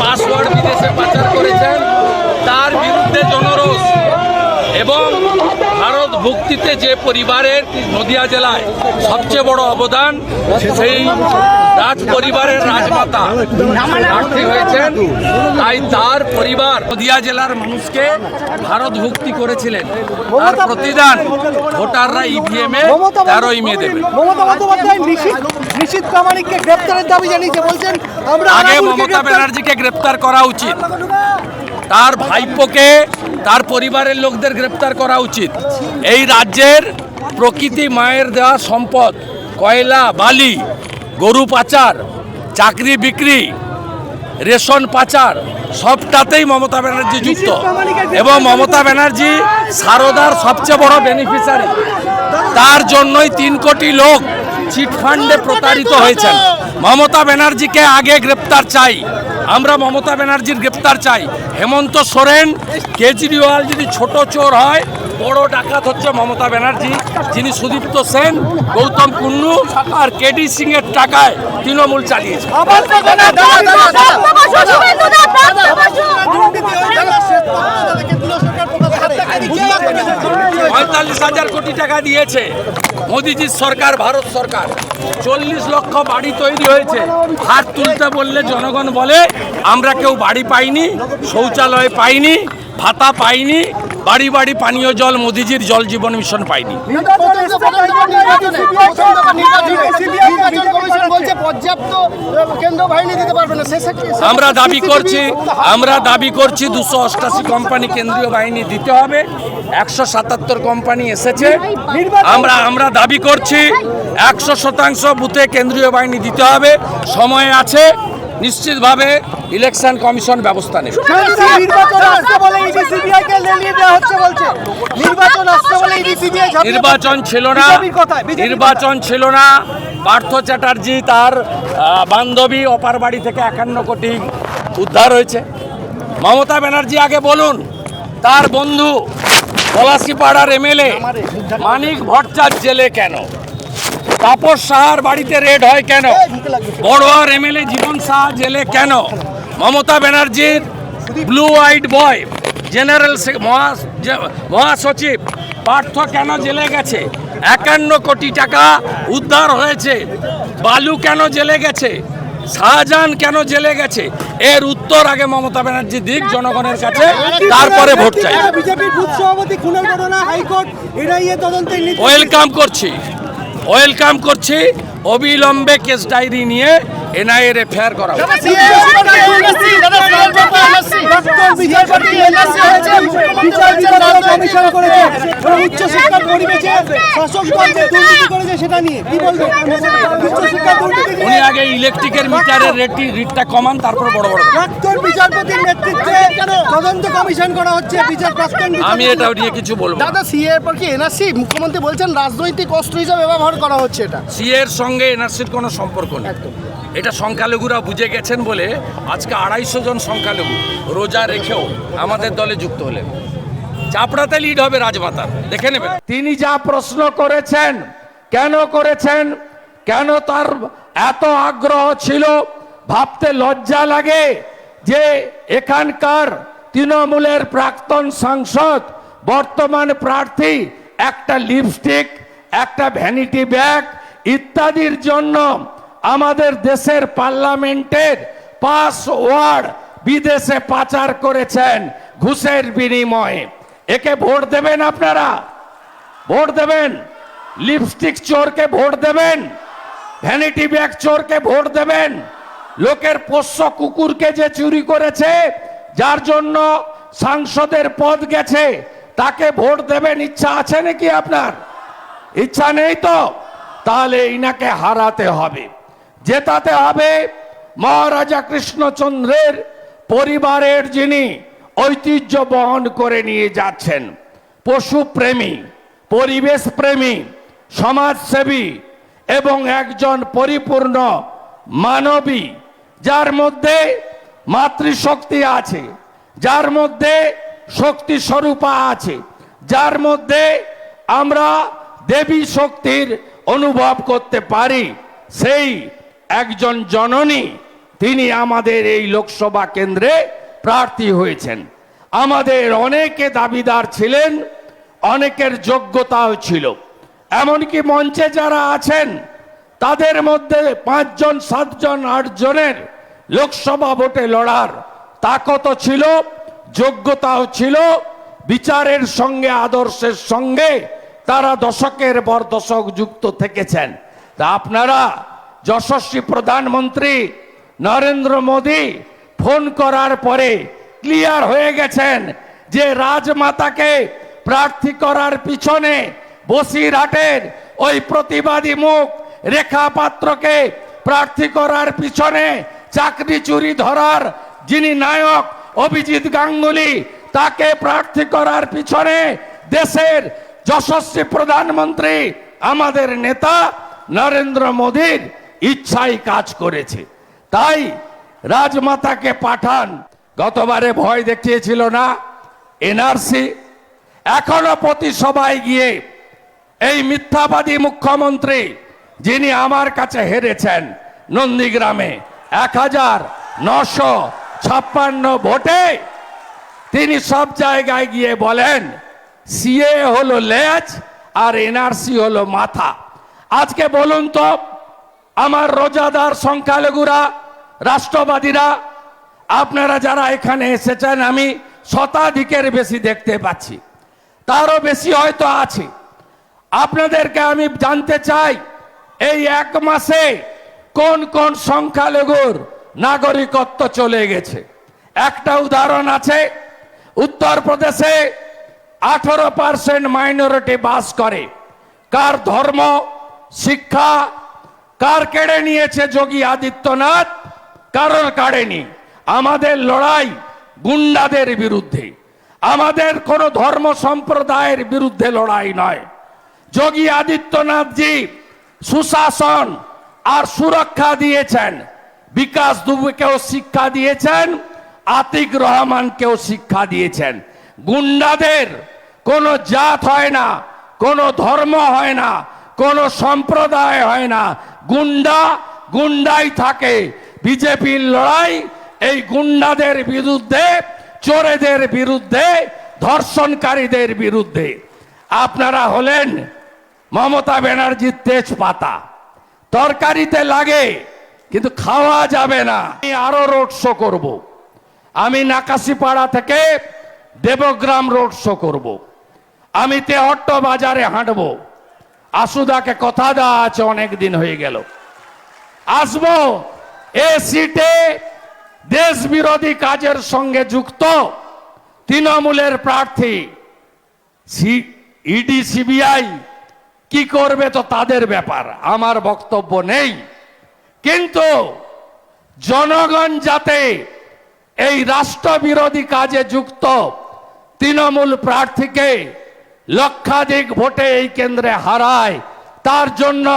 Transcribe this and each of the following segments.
Password বিদেশে পাচার করেছেন ভুক্তিতে যে পরিবারের নদিয়া জেলায় সবচেয়ে বড় অবদান সেই রাজ পরিবারের রাজমাতা প্রার্থী হয়েছেন। তাই তার পরিবার নদিয়া জেলার মানুষকে ভারত ভক্তি করেছিলেন। তার প্রতিদান ভোটাররা ইভিএমে তেরোই মে দেবে মমতা বন্দ্যোপাধ্যায় প্রামাণিককে গ্রেপ্তারের দাবি জানিয়েছে। বলছেন আমরা আগে মমতা ব্যানার্জিকে গ্রেপ্তার করা উচিত। তার ভাইপোকে তার পরিবারের লোকদের গ্রেপ্তার করা উচিত। এই রাজ্যের প্রকৃতি মায়ের দেওয়া সম্পদ, কয়লা, বালি, গরু পাচার, চাকরি বিক্রি, রেশন পাচার, সবটাতেই মমতা ব্যানার্জি যুক্ত। এবং মমতা ব্যানার্জি সারদার সবচেয়ে বড় বেনিফিশিয়ারি তার জন্যই তিন কোটি লোক চিটফান্ডে প্রতারিত হয়েছেন। মমতা ব্যানার্জিকে আগে গ্রেপ্তার চাই। আমরা মমতা ব্যানার্জির গ্রেপ্তার চাই হেমন্ত সোরেন কেজরিওয়াল যদি ছোট চোর হয় বড় ডাকাত হচ্ছে মমতা ব্যানার্জি যিনি সুদীপ্ত সেন গৌতম কুন্নু আর কেডি সিং এর টাকায় তৃণমূল চালিয়েছে পঁয়তাল্লিশ হাজার কোটি টাকা দিয়েছে। মোদিজির সরকার ভারত সরকার। চল্লিশ লক্ষ বাড়ি তৈরি হয়েছে। হাত তুলতে বললে জনগণ বলে আমরা কেউ বাড়ি পাইনি শৌচালয় পাইনি ভাতা পাইনি বাড়ি বাড়ি পানীয় জল, মোদিজির জল জীবন মিশন পাইনি পর্যাপ্ত কেন্দ্র বাহিনী দিতে পারবে না শেষে আমরা দাবি করছি, আমরা দাবি করছি দুশো অষ্টাশি কোম্পানি কেন্দ্রীয় বাহিনী দিতে হবে, একশো সাতাত্তর কোম্পানি এসেছে। আমরা আমরা দাবি করছি, একশো শতাংশ বুথে কেন্দ্রীয় বাহিনী দিতে হবে, সময় আছে। নিশ্চিতভাবে ইলেকশন কমিশন ব্যবস্থা নেবে। নির্বাচন ছিল না নির্বাচন ছিল না। পার্থ চ্যাটার্জি তার বান্ধবী অপার বাড়ি থেকে একান্ন কোটি উদ্ধার হয়েছে। মমতা ব্যানার্জি আগে বলুন তার বন্ধু পলাশিপাড়ার এমএলএ মানিক ভট্টাচার্য জেলে কেন? তাপস সাহার বাড়িতে রেড হয় কেন? বড়োয়ার এমএলএ জীবন সাহা জেলে কেন? মমতা ব্যানার্জির ব্লু হোয়াইট বয় জেনারেল মহাসচিব পার্থ কেন জেলে গেছে? একান্ন কোটি টাকা উদ্ধার হয়েছে। বালু কেন জেলে গেছে? শাহজাহান কেন জেলে গেছে? এর উত্তর আগে মমতা ব্যানার্জি দিক জনগণের কাছে তারপরে ভোট চাই। ওয়েলকাম করছি। ওয়েলকাম করছি অবিলম্বে কেস ডায়েরি নিয়ে এনআইএর এফআইআর করা উনি আগে ইলেকট্রিকের মিটারের রেটটি রেটটা কমান তারপর বড় বড় প্রাক্তন বিচারপতির নেতৃত্বে তদন্ত কমিশন করা হচ্ছে বিচার প্রাক্তন আমি এটা নিয়ে কিছু বলব দাদা সিএ এর পর কি এনআরসি মুখ্যমন্ত্রী বলছেন রাজনৈতিক অস্ত্র হিসাবে ব্যবহার করা হচ্ছে এটা। সিএর সঙ্গে এনআরসির কোনো সম্পর্ক নেই। এটা সংখ্যালঘুরা বুঝে গেছেন বলে আজকে আড়াইশো জন সংখ্যালঘু রোজা রেখেও আমাদের দলে যুক্ত হলেন। চাপড়াতে লিড হবে রাজমাতার। দেখে নেবেন। তিনি যা প্রশ্ন করেছেন, কেন করেছেন, কেন তার এত আগ্রহ ছিল, ভাবতে লজ্জা লাগে যে এখানকার তৃণমূলের প্রাক্তন সাংসদ, বর্তমান প্রার্থী, একটা লিপস্টিক একটা ভ্যানিটি ব্যাগ ইত্যাদির জন্য আমাদের দেশের পার্লামেন্টের পাস ওয়ার্ড বিদেশে পাচার করেছেন ঘুষের বিনিময়ে। একে ভোট দেবেন আপনারা? ভোট দেবেন? লিপস্টিক চোরকে ভোট দেবেন? ভ্যানিটি ব্যাগ চোরকে ভোট দেবেন? লোকের পোষ্য কুকুরকে যে চুরি করেছে, যার জন্য সাংসদের পদ গেছে, তাকে ভোট দেবেন? ইচ্ছা আছে নাকি আপনার? ইচ্ছা নেই তো? তাহলে ইনাকে হারাতে হবে। জেতাতে হবে মহারাজা কৃষ্ণচন্দ্রের পরিবারের যিনি ঐতিহ্য বহন করে নিয়ে যাচ্ছেন পশুপ্রেমী পরিবেশ প্রেমী, সমাজসেবী এবং একজন পরিপূর্ণ মানবী, যার মধ্যে মাতৃশক্তি আছে, যার মধ্যে শক্তি স্বরূপা আছে, যার মধ্যে আমরা দেবী শক্তির অনুভব করতে পারি, সেই একজন জননী, তিনি আমাদের এই লোকসভা কেন্দ্রে প্রার্থী হয়েছেন। আমাদের অনেকে দাবিদার ছিলেন, অনেকের যোগ্যতাও ছিল। এমনকি মঞ্চে যারা আছেন, তাদের মধ্যে পাঁচজন, সাতজন, আটজনের লোকসভা ভোটে লড়ার তাকত ছিল, যোগ্যতাও ছিল। বিচারের সঙ্গে, আদর্শের সঙ্গে তারা দশকের পর দশক যুক্ত থেকেছেন। তা আপনারা যশস্বী প্রধানমন্ত্রী নরেন্দ্র মোদী ফোন করার পরে ক্লিয়ার হয়ে গেছেন যে রাজমাতাকে প্রার্থী করার পিছনে বসিরহাটের ওই প্রতিবাদী মুখ রেখা পাত্রকে প্রার্থী করার পিছনে চাকরি চুরি ধরার যিনি নায়ক অভিজিৎ গাঙ্গুলি, তাকে প্রার্থী করার পিছনে দেশের যশস্বী প্রধানমন্ত্রী আমাদের নেতা নরেন্দ্র মোদীর ইচ্ছাই কাজ করেছে। তাই রাজমাতাকে পাঠান। গতবারে ভয় দেখিয়েছিল না এনআরসি। এখনও প্রতি সভায় গিয়ে এই মিথ্যাবাদী মুখ্যমন্ত্রী যিনি আমার কাছে হেরেছেন নন্দীগ্রামে এক হাজার নশো ছাপ্পান্ন ভোটে, তিনি সব জায়গায় গিয়ে বলেন, সিএ হলো লেজ আর এনআরসি হলো মাথা। আজকে বলুন তো আমার রোজাদার সংখ্যালঘুরা, রাষ্ট্রবাদীরা, আপনারা যারা এখানে এসেছেন, আমি শতাধিকের বেশি দেখতে পাচ্ছি। তারও বেশি হয়তো আছে। আপনাদেরকে আমি জানতে চাই, এই এক মাসে কোন কোন সংখ্যালঘুর নাগরিকত্ব চলে গেছে? একটা উদাহরণ আছে, উত্তরপ্রদেশে আঠারো পার্সেন্ট মাইনরিটি বাস করে। কার ধর্ম, শিক্ষা কার কেড়ে নিয়েছে যোগী আদিত্যনাথ? কারণ কাড়েনি। আমাদের লড়াই গুন্ডাদের বিরুদ্ধে। আমাদের কোনো ধর্ম সম্প্রদায়ের বিরুদ্ধে লড়াই নয়। যোগী আদিত্যনাথজি সুশাসন আর সুরক্ষা দিয়েছেন। বিকাশ দুবেকেও শিক্ষা দিয়েছেন, আতিক রহমানকেও শিক্ষা দিয়েছেন। গুন্ডাদের কোনো জাত হয় না, কোনো ধর্ম হয় না, কোনো সম্প্রদায় হয় না গুন্ডা, গুন্ডাই থাকে। বিজেপির লড়াই এই গুন্ডাদের বিরুদ্ধে, চোরেদের বিরুদ্ধে, ধর্ষণকারীদের বিরুদ্ধে। আপনারা হলেন মমতা ব্যানার্জির তেজপাতা। তরকারিতে লাগে, কিন্তু খাওয়া যাবে না। আমি আরও রোড শো করব। আমি নাকাশিপাড়া থেকে দেবগ্রাম রোড শো করব। আমি তেহট্ট বাজারে হাঁটব। আসুদাকে কথা দেওয়া আছে, অনেক দিন হয়ে গেল। আসব, এ সিটে দেশ বিরোধী কাজের সঙ্গে যুক্ত তৃণমূলের প্রার্থী ইডি, সিবিআই, কি করবে তো তাদের ব্যাপার, আমার বক্তব্য নেই। কিন্তু জনগণ যাতে এই রাষ্ট্রবিরোধী কাজে যুক্ত তৃণমূল প্রার্থীকে লক্ষাধিক ভোটে এই কেন্দ্রে হারায়, তার জন্য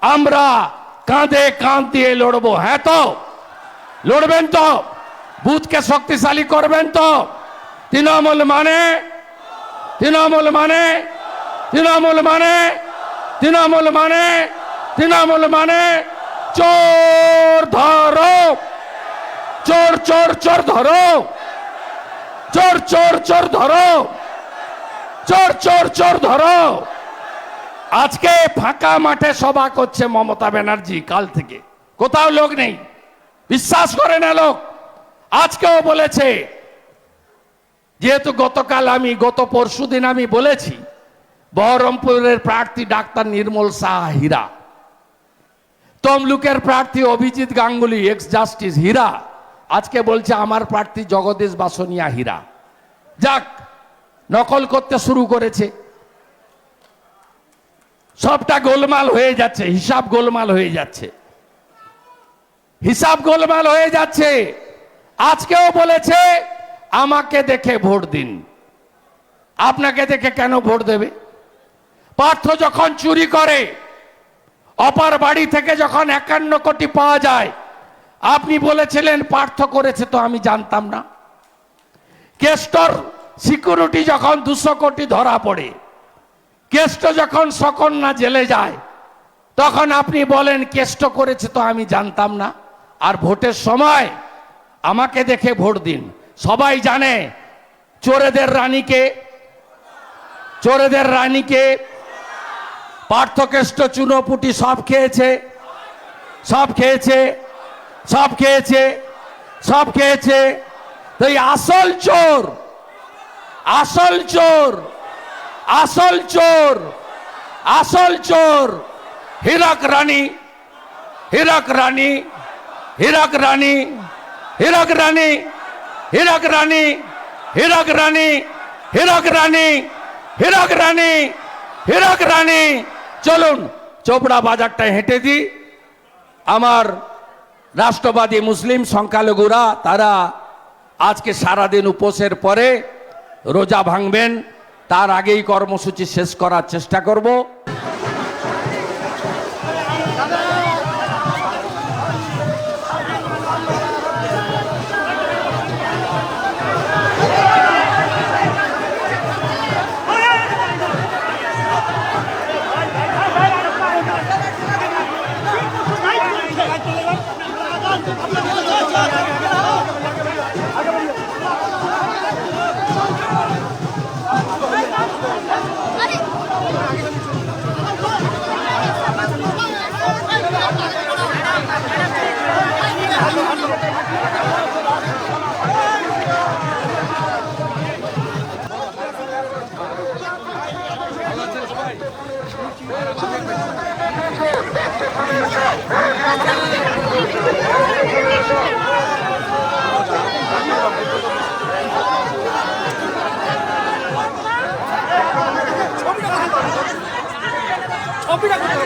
আমরা কাঁধে কাঁধ দিয়ে লড়বো। হ্যাঁ তো? লড়বেন তো? বুথকে শক্তিশালী করবেন তো? তৃণমূল মানে? তৃণমূল মানে? তৃণমূল মানে? তৃণমূল মানে? তৃণমূল মানে? চোর ধরো। চোর চোর চোর ধরো। চোর চোর চোর ধরো। চোর চোর চোর ধরো। আজকে ফাঁকা মাঠে সভা করছে মমতা ব্যানার্জি কাল থেকে। কোথাও লোক নেই। বিশ্বাস করে না লোক। আজকেও বলেছে, যেহেতু গতকাল আমি, গত পরশু দিন আমি বলেছি, বহরমপুরের প্রার্থী ডাক্তার নির্মল শাহ হীরা, তমলুকের প্রার্থী অভিজিৎ গাঙ্গুলি এক্স জাস্টিস হীরা, আজকে বলছে আমার প্রার্থী জগদীশ বাসনিয়া হীরা। যাক নকল করতে শুরু করেছে। সবটা গোলমাল হয়ে যাচ্ছে, হিসাব গোলমাল হয়ে যাচ্ছে। হিসাব গোলমাল হয়ে যাচ্ছে। আজকেও বলেছে, আমাকে দেখে ভোট দিন। আপনাকে দেখে কেন ভোট দেবে? পার্থ যখন চুরি করে, অপার বাড়ি থেকে যখন একান্ন কোটি পাওয়া যায়, আপনি বলেছিলেন, পার্থ করেছে তো আমি জানতাম না। কেস্টর সিকিউরিটি যখন দুশো কোটি ধরা পড়ে, কেষ্ট যখন সকন্যা জেলে যায়, তখন আপনি বলেন, কেষ্ট করেছে তো আমি জানতাম না। আর ভোটের সময় আমাকে দেখে ভোট দিন। সবাই জানে, চোরেদের রানীকে চোরেদের রানীকে পার্থকেষ্ট চুনোপুটি সব খেয়েছে সব খেয়েছে সব খেয়েছে সব খেয়েছে। তো এই আসল চোর আসল চোর আসল চোর আসল চোর, হীরক রানী হীরক রানী হীরক রানী হীরক রানী হীরক রানী হীরক রানী হীরক রানী হীরক রানী হীরক রানী। চলুন, চোপড়া বাজারটা হেঁটে দিই। আমার রাষ্ট্রবাদী মুসলিম সংখ্যালঘুরা, তারা আজকে সারাদিন উপোসের পরে রোজা ভাঙবেন তার আগেই কর্মসূচি শেষ করার চেষ্টা করব। কপিটা করতে